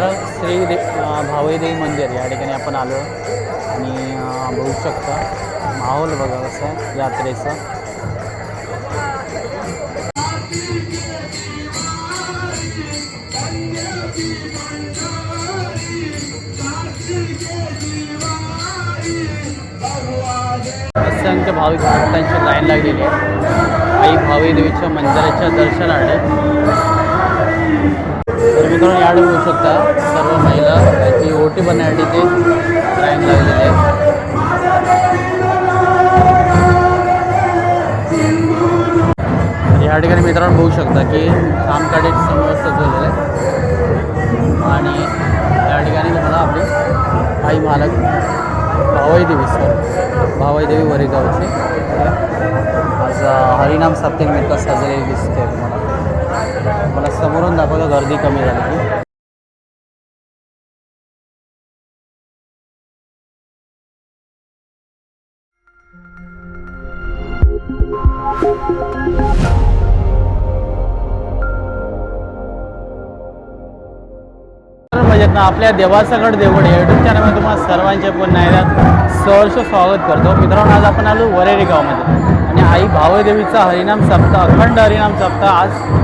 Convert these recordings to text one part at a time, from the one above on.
मित्र श्री दे भावईदेवी मंदिर या ठिकाणी आपण आलो. आणि बघू शकता माहोल बघा कसं आहे यात्रेचं. असंख्य भाविक भक्तांची लाईन लागलेली आहे. आई भावी देवीच्या मंदिराच्या दर्शनाने तर मित्रांनो याड बघू शकता. सर्व महिला त्याची ओटी बनण्यासाठी ते लाईन लागलेली आहे. या ठिकाणी मित्रांनो बघू शकता की कामकाडे समोर सजवलेलं आहे. आणि या ठिकाणी तुम्हाला आपली आई मालक भावाई देवी सर भावाई देवी वरेगावची. आज हरिनाम सप्तेनिमित्त सजलेली दिसते तुम्हाला. मला समोरून दाखवलं गर्दी कमी झाली. म्हणजे ना आपल्या देवासगड देवड या युट्यूब चॅनलमध्ये तुम्हाला सर्वांचे पुन्हा एकदा सहर्ष स्वागत करतो. मित्रांनो आज आपण आलो वरेरी गावामध्ये. आणि आई भावदेवीचा हरिनाम सप्ताह अखंड हरिनाम सप्ताह आज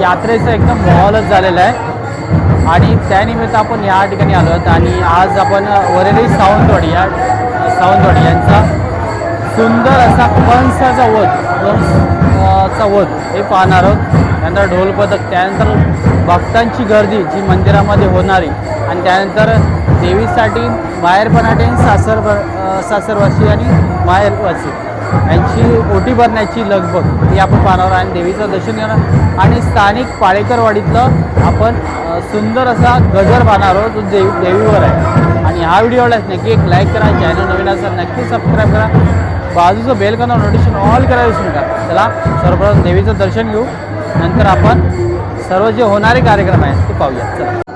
यात्रेचं एकदम माहोलच झालेला आहे. आणि त्यानिमित्त आपण या ठिकाणी आलो आहोत. आणि आज आपण वरेरी सावंतवाडी या सावंतवाडी यांचा सुंदर असा कंसाचा वध कंसचा चा वध हे पाहणार आहोत. त्यानंतर ढोल पथक त्यानंतर भक्तांची गर्दी जी मंदिरामध्ये होणारी आणि त्यानंतर देवीसाठी बाहेरपणाटे सासर सासरवासी आणि माहेरवासी. यांची ओटी भरण्याची लगबग ही आपण पाहणार आणि देवीचं दर्शन घेणार आणि स्थानिक पाळेकरवाडीतलं आपण सुंदर असा गजर पाहणार आहोत. जो देवी देवीवर आहे. आणि हा व्हिडिओ आवडल्यास नक्की एक लाईक करा. चॅनल नवीन असेल नक्की सबस्क्राईब करा. बाजूचं बेल करणार नोटिफिकेशन ऑल करायला विसरू नका. चला सर्वप्रथम देवीचं दर्शन घेऊ. नंतर आपण सर्व जे होणारे कार्यक्रम आहेत ते पाहूया. चला.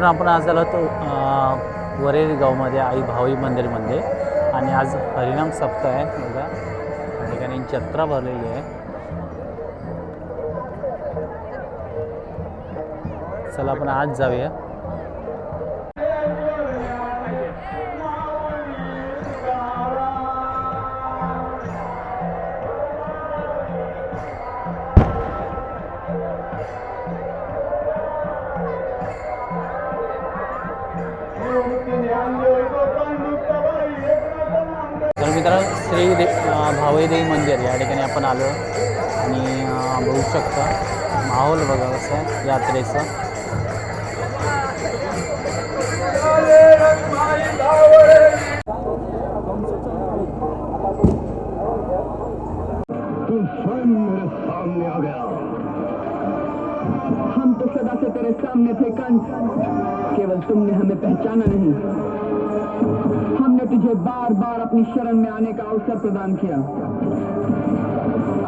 मित्रांनो आपण आज आलो होतो वरेल गावमध्ये आई भावी मंदिरमध्ये. आणि आज हरिनाम सप्ताह आहे बघा. त्या ठिकाणी जत्रा भरलेली आहे. चला आपण आज जाऊया. भावईदेवी मंदिर या ठिकाणी आपण आलो बघू शकता. माहोल बघा कसं आहे यात्रेचं. हम तो सदा से तेरे सामने थे कंस। केवल तुमने हमें पहचाना नहीं। तुझे बार बार अपनी शरण में आने का अवसर प्रदान किया।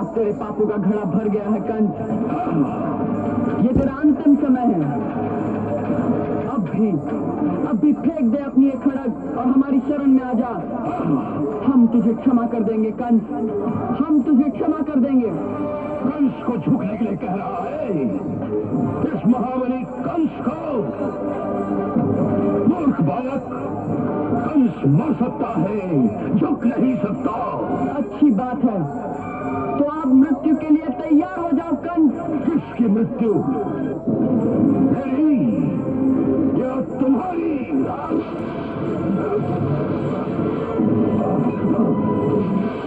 अब तेरे पापों का घड़ा भर गया है कंस ये तेरा अंतिम समय है। अब भी अब भी फेंक दे अपनी ये खड़क और हमारी शरण में आ जा। हम तुझे क्षमा कर देंगे कंस हम तुझे क्षमा कर देंगे। कंस को झुकने के लिए कह रहा है। इस महाबली कंस को मूर्ख बालक देश मर सकता है झुक नहीं सकता। अच्छी बात है। तो आप मृत्यु के लिए तैयार हो जाओ कंस। किसकी मृत्यु? मेरी तुम्हारी Oh,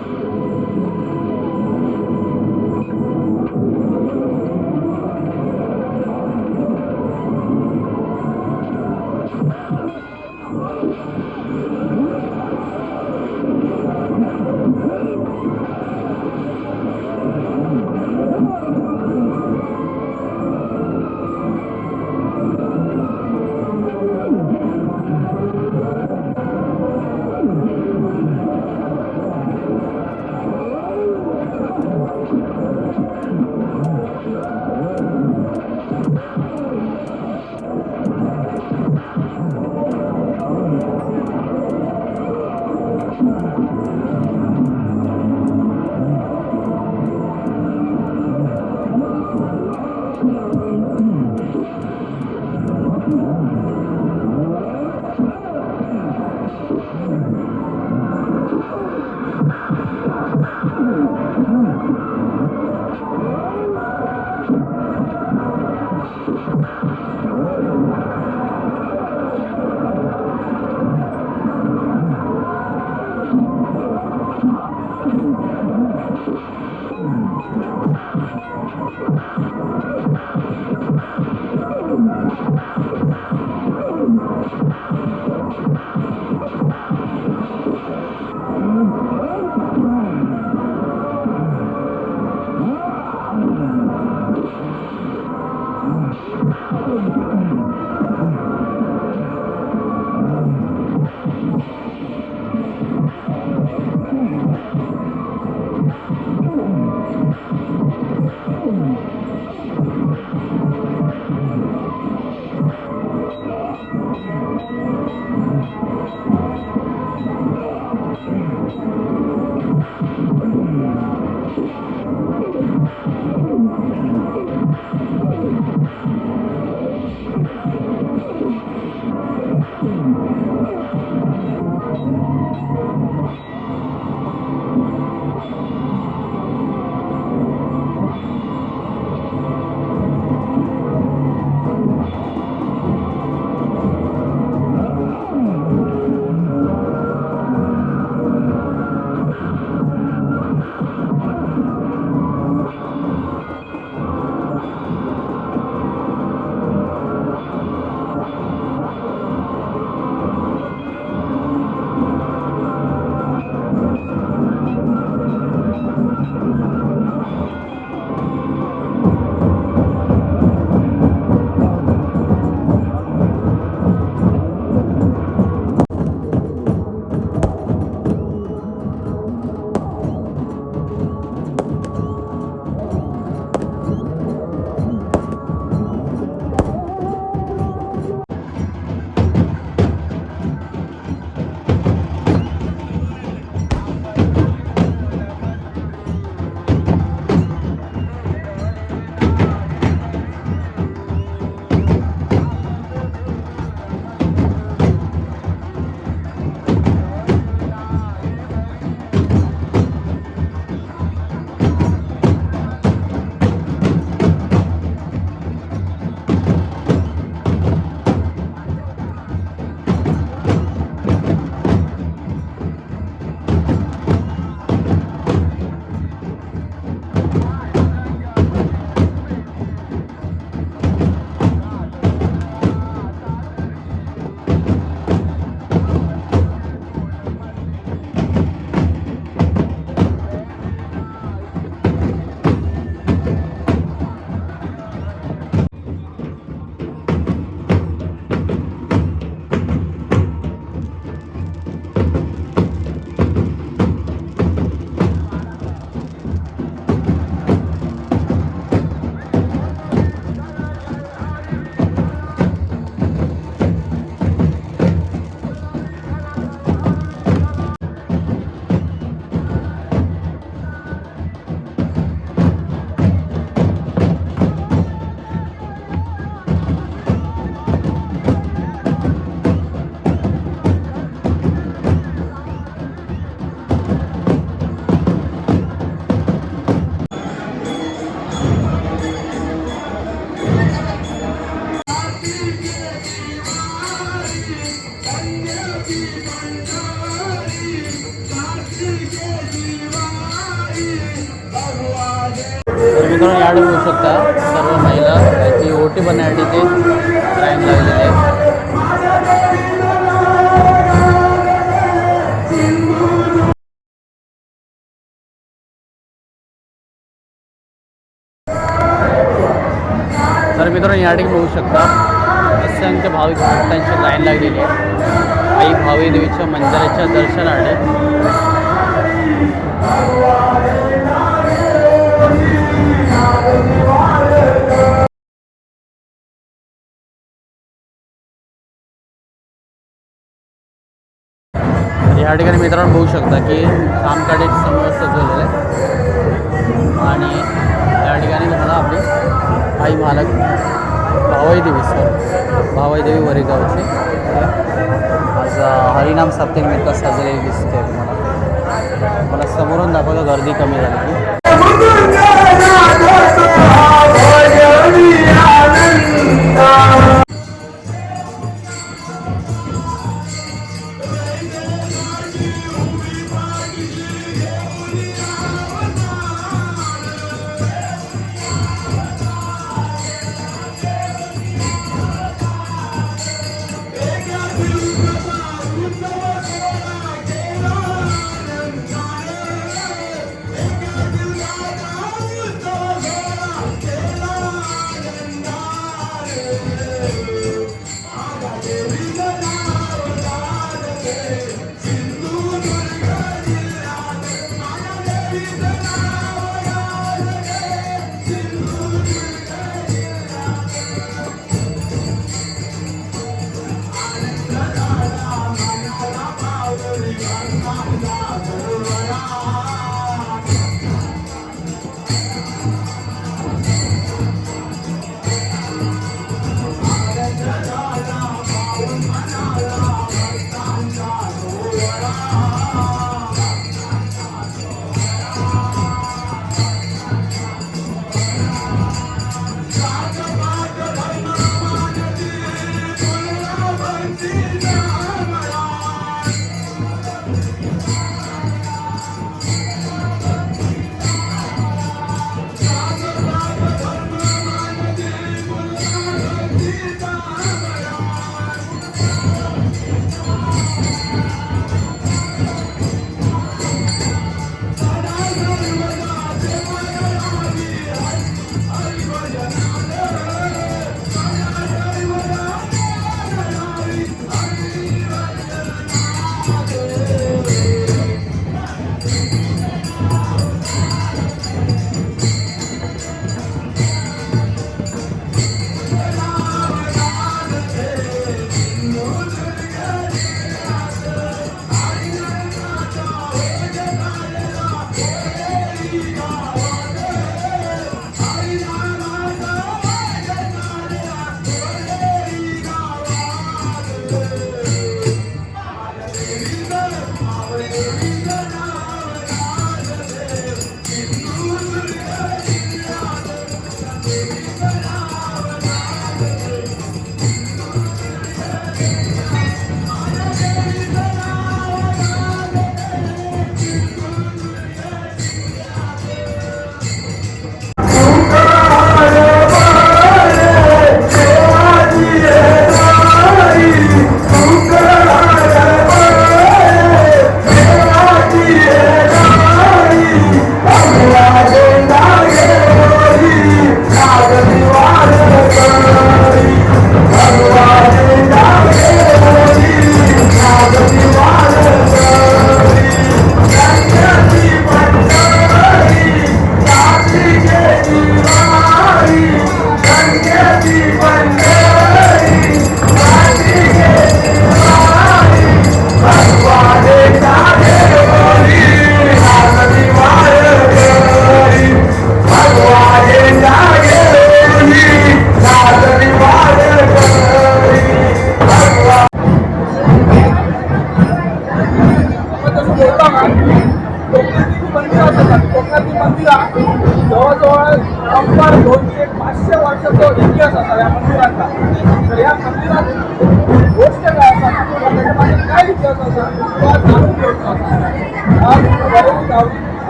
मित्रांनो या ठिकाणी बघू शकता असंख्य भाविक भक्तांची लाईन लागलेली आहे. आई भावी देवीच्या मंदिराच्या दर्शनाने या ठिकाणी मित्रांनो बघू शकता की खामकाडे समोर सजवलेलं आहे. आणि या ठिकाणी तुम्हाला आपली आई मालक. भावाई देवी सर. भावाई देवी वरेगावचे. आज हरिनाम सप्तेनिमित्त सजलेली दिसते मला मला समोरून दाखवलं गर्दी कमी झाली.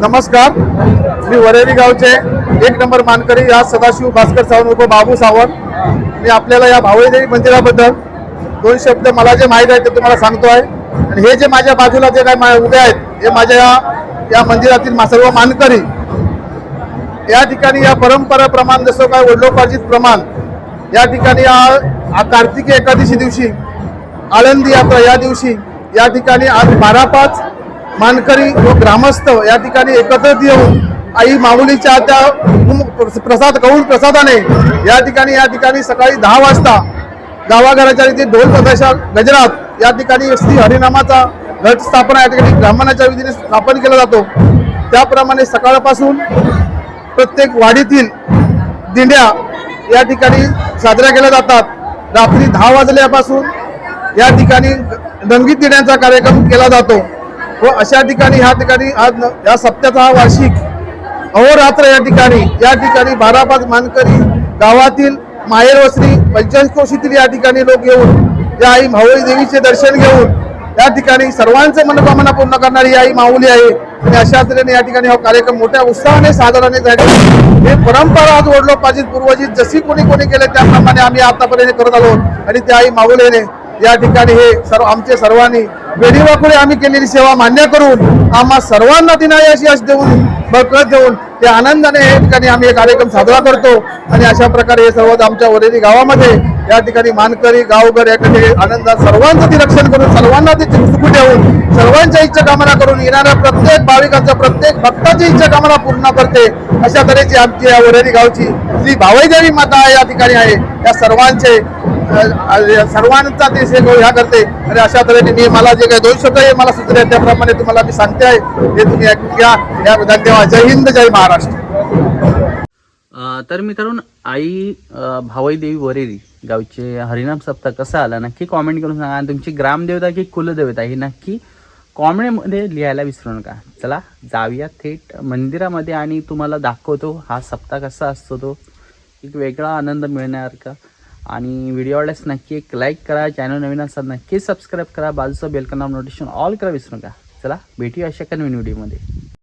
नमस्कार. मी वरेरी गावचे एक नंबर मानकरी या सदाशिव भास्कर सावंत उप बाबू सावंत. मी आपल्याला या भावळीदेवी मंदिराबद्दल दोन शब्द मला जे माहीत आहे ते तुम्हाला सांगतो आहे. आणि हे जे माझ्या बाजूला जे काय उभे आहेत हे माझ्या या या मंदिरातील सर्व मानकरी या ठिकाणी या परंपरा प्रमाण जसं काय वडलोपार्जित प्रमाण या ठिकाणी कार्तिकी एकादशी दिवशी आळंदी यात्रा या दिवशी या ठिकाणी आज बारा पाच मानकरी व ग्रामस्थ या ठिकाणी एकत्रित येऊन आई माऊलीच्या त्या प्रसाद कौल प्रसादाने या ठिकाणी या ठिकाणी सकाळी दहा वाजता गावाघराच्या रीती ढोल प्रदेशा गजरात या ठिकाणी श्री हरिनामाचा घट स्थापना या ठिकाणी ब्राह्मणाच्या विधीने स्थापन केला जातो. त्याप्रमाणे सकाळपासून प्रत्येक वाडीतील दिंड्या या ठिकाणी साजऱ्या केल्या जातात. रात्री दहा वाजल्यापासून या ठिकाणी रंगीत दिंड्यांचा कार्यक्रम केला जातो व अशा ठिकाणी ह्या ठिकाणी आज या सप्त्याचा हा वार्षिक अहोरात्र या ठिकाणी या ठिकाणी बारा पाच मानकरी गावातील माहेर पंचायत कोशीतील या ठिकाणी लोक येऊन या आई भावळी देवीचे दर्शन घेऊन या ठिकाणी सर्वांचे मनोकामना पूर्ण करणारी आई माऊली आहे. आणि अशा तऱ्हेने या ठिकाणी हा कार्यक्रम मोठ्या उत्साहाने साधारण झाले हे परंपरा आज ओढलो पाहिजे पूर्वजी जशी कोणी कोणी केले त्याप्रमाणे आम्ही आतापर्यंत करत आलो आणि त्या आई माऊलीने या ठिकाणी हे सर्व आमचे सर्वांनी वेळीवाकडे आम्ही केलेली सेवा मान्य करून आम्हा सर्वांना दिनाय अशी यश देऊन बळकत देऊन त्या आनंदाने या ठिकाणी आम्ही हे कार्यक्रम साजरा करतो आणि अशा प्रकारे हे सर्व आमच्या वरेरी गावामध्ये या ठिकाणी मानकरी गावघर या आनंदात सर्वांचं ती रक्षण करून सर्वांना ते सुखी ठेवून सर्वांच्या इच्छा कामना करून येणाऱ्या प्रत्येक भाविकांच्या प्रत्येक भक्ताची इच्छा कामना पूर्ण करते. अशा तऱ्हेची आमची या वरेरी गावची श्री भावईदेवी माता या ठिकाणी आहे. या सर्वांचे सर्वांचा ते से ह्या करते. आणि अशा तऱ्हेने मी मला जे काही दोन शब्द आहे मला सुचले त्याप्रमाणे तुम्हाला मी सांगते आहे. हे तुम्ही ऐकून घ्या. या धन्यवाद. जय हिंद जय महाराष्ट्र. तर मित्रांनो आई भावाई भावई देवी वरेरी गावचे हरिनाम सप्ताह कसा आला? नक्की कॉमेंट करून सांगा. आणि तुमची ग्रामदेवता की कुलदेवता ही नक्की कॉमेंटमध्ये लिहायला विसरू नका. चला जाऊया थेट मंदिरामध्ये आणि तुम्हाला दाखवतो हा सप्ताह कसा असतो तो. एक वेगळा आनंद मिळणार का आणि व्हिडिओ आवडल्यास नक्की एक लाईक करा चॅनल नवीन असतात नक्की सबस्क्राईब करा बाजूचं बेलकनाम नोटिफिकेशन ऑल करा विसरू नका. चला भेटूया अशा नवीन व्हिडिओमध्ये